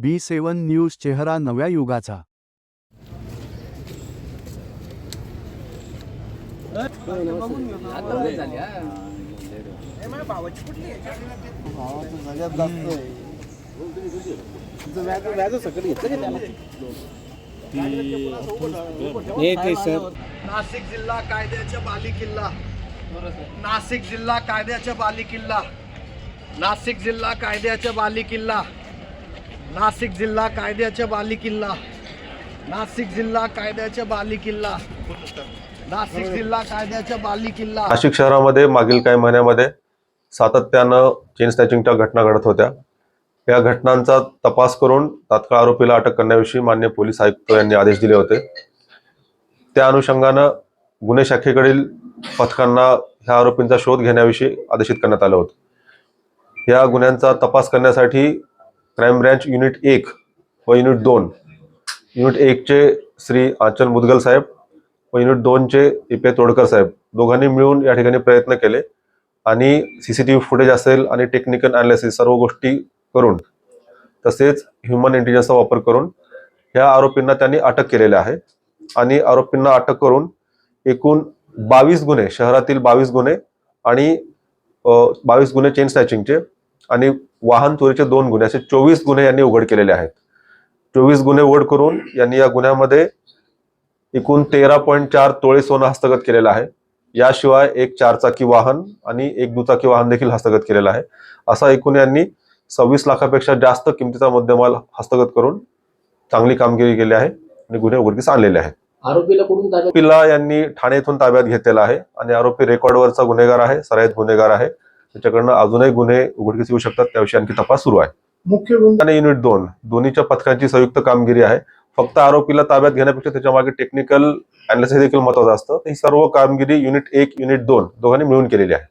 बी सेवन news चेहरा नव्या युगाचा. नाशिक जिल्हा कायद्याच्या बालिकिल्ला नाशिक जिल्हा कायद्याच्या बालिकिल्ला नाशिक जिल्हा कायद्याच्या बालिकिल्ला नाशिक जिल्हा कायद्याच्या बालिकिल्ला नाशिक जिल्हा कायद्याच्या बालिकिल्ला नाशिक जिल्हा कायद्याच्या बालिकिल्ला नाशिक शहरामध्ये मागील काही महिन्यामध्ये सातत्यानं चेन स्नॅचिंगच्या घटना घडत होत्या. या घटनांचा तपास करून तात्काळ आरोपीला अटक करण्याविषयी मान्य पोलीस आयुक्त यांनी आदेश दिले होते. त्या अनुषंगानं गुन्हे शाखेकडील पथकांना ह्या आरोपींचा शोध घेण्याविषयी आदेशित करण्यात आलं होतं. या गुन्ह्यांचा तपास करण्यासाठी क्राईम ब्रँच युनिट एक व युनिट दोन. युनिट एकचे श्री आचल मुदगल साहेब व युनिट दोनचे इपे तोडकर साहेब. दोघांनी मिळून या ठिकाणी प्रयत्न केले आणि C C T V footage असेल आणि टेक्निकल अनालिसिस सर्व गोष्टी करून तसेच ह्युमन इंटेलिजन्सचा वापर करून ह्या आरोपींना त्यांनी अटक केलेले आहे. आणि आरोपींना अटक करून एकूण बावीस गुन्हे शहरातील बावीस गुन्हे आणि बावीस गुन्हे चेन स्नॅचिंगचे आणि वाहन चोरीचे दोन गुन्हे असे चोवीस गुन्हे यांनी उघड केलेले आहेत. चोवीस गुन्हे उघड करून यांनी या गुन्ह्यामध्ये एकूण तेरा पॉईंट चार तोळे सोनं हस्तगत केलेलं आहे. याशिवाय एक चारचाकी वाहन आणि एक दुचाकी वाहन देखील हस्तगत केलेलं आहे. असा एकूण यांनी सव्वीस लाखापेक्षा जास्त किमतीचा मुद्देमाल हस्तगत करून चांगली कामगिरी केली आहे आणि गुन्हे उघडकीस आणलेले आहेत. आरोपीला कुठून यांनी ठाणे येथून ताब्यात घेतलेला आहे आणि आरोपी रेकॉर्डवरचा गुन्हेगार आहे सराईत गुन्हेगार आहे. त्याच्याकडनं अजूनही गुन्हे उघडकीस येऊ शकतात. त्याविषयी आणखी तपास सुरू आहे. मुख्य आणि युनिट दोन दोन्हीच्या पथकांची संयुक्त कामगिरी आहे. फक्त आरोपीला ताब्यात घेण्यापेक्षा त्याच्यामागे टेक्निकल अनालिसिस देखील महत्वाचं असतं. ही सर्व कामगिरी युनिट एक युनिट दोन दोघांनी मिळून केलेली आहे.